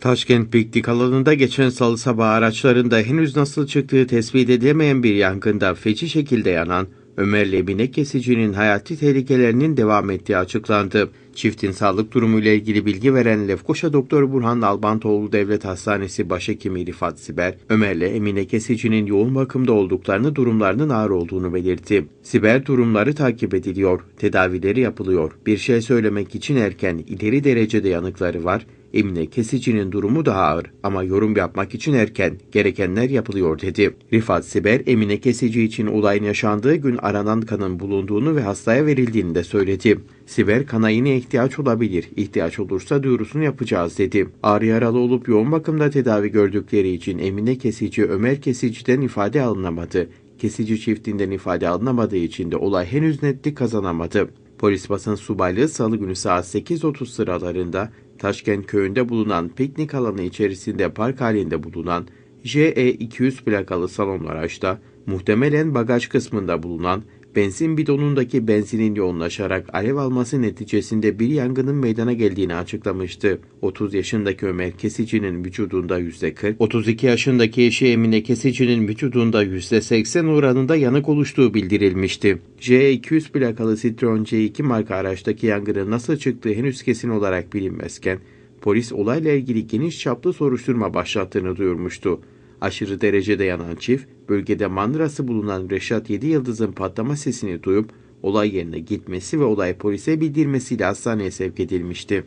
Taşkent piknik alanında geçen salı sabahı araçlarında henüz nasıl çıktığı tespit edilemeyen bir yangında feci şekilde yanan Ömer Lebine kesicinin hayati tehlikelerinin devam ettiği açıklandı. Çiftin sağlık durumuyla ilgili bilgi veren Lefkoşa Doktor Burhan Albantoğlu Devlet Hastanesi Başhekimi Rifat Siber, Ömer'le Emine Kesici'nin yoğun bakımda olduklarını durumlarının ağır olduğunu belirtti. Siber durumları takip ediliyor, tedavileri yapılıyor. Bir şey söylemek için erken, ileri derecede yanıkları var. Emine Kesici'nin durumu daha ağır ama yorum yapmak için erken, gerekenler yapılıyor dedi. Rifat Siber, Emine Kesici için olayın yaşandığı gün aranan kanın bulunduğunu ve hastaya verildiğini de söyledi. Siber, kana yine ihtiyaç olabilir, ihtiyaç olursa duyurusunu yapacağız dedi. Ağrı yaralı olup yoğun bakımda tedavi gördükleri için Emine Kesici, Ömer Kesici'den ifade alınamadı. Kesici çiftinden ifade alınamadığı için de olay henüz netlik kazanamadı. Polis basın subaylığı salı günü saat 8.30 sıralarında Taşkent köyünde bulunan piknik alanı içerisinde park halinde bulunan JE200 plakalı salon araçta muhtemelen bagaj kısmında bulunan benzin bidonundaki benzinin yoğunlaşarak alev alması neticesinde bir yangının meydana geldiğini açıklamıştı. 30 yaşındaki Ömer Kesici'nin vücudunda %40, 32 yaşındaki eşi Emine Kesici'nin vücudunda %80 oranında yanık oluştuğu bildirilmişti. J200 plakalı Citroen C2 marka araçtaki yangının nasıl çıktığı henüz kesin olarak bilinmezken, polis olayla ilgili geniş çaplı soruşturma başlattığını duyurmuştu. Aşırı derecede yanan çift, bölgede mandırası bulunan Reşat 7 Yıldız'ın patlama sesini duyup olay yerine gitmesi ve olay polise bildirmesiyle hastaneye sevk edilmişti.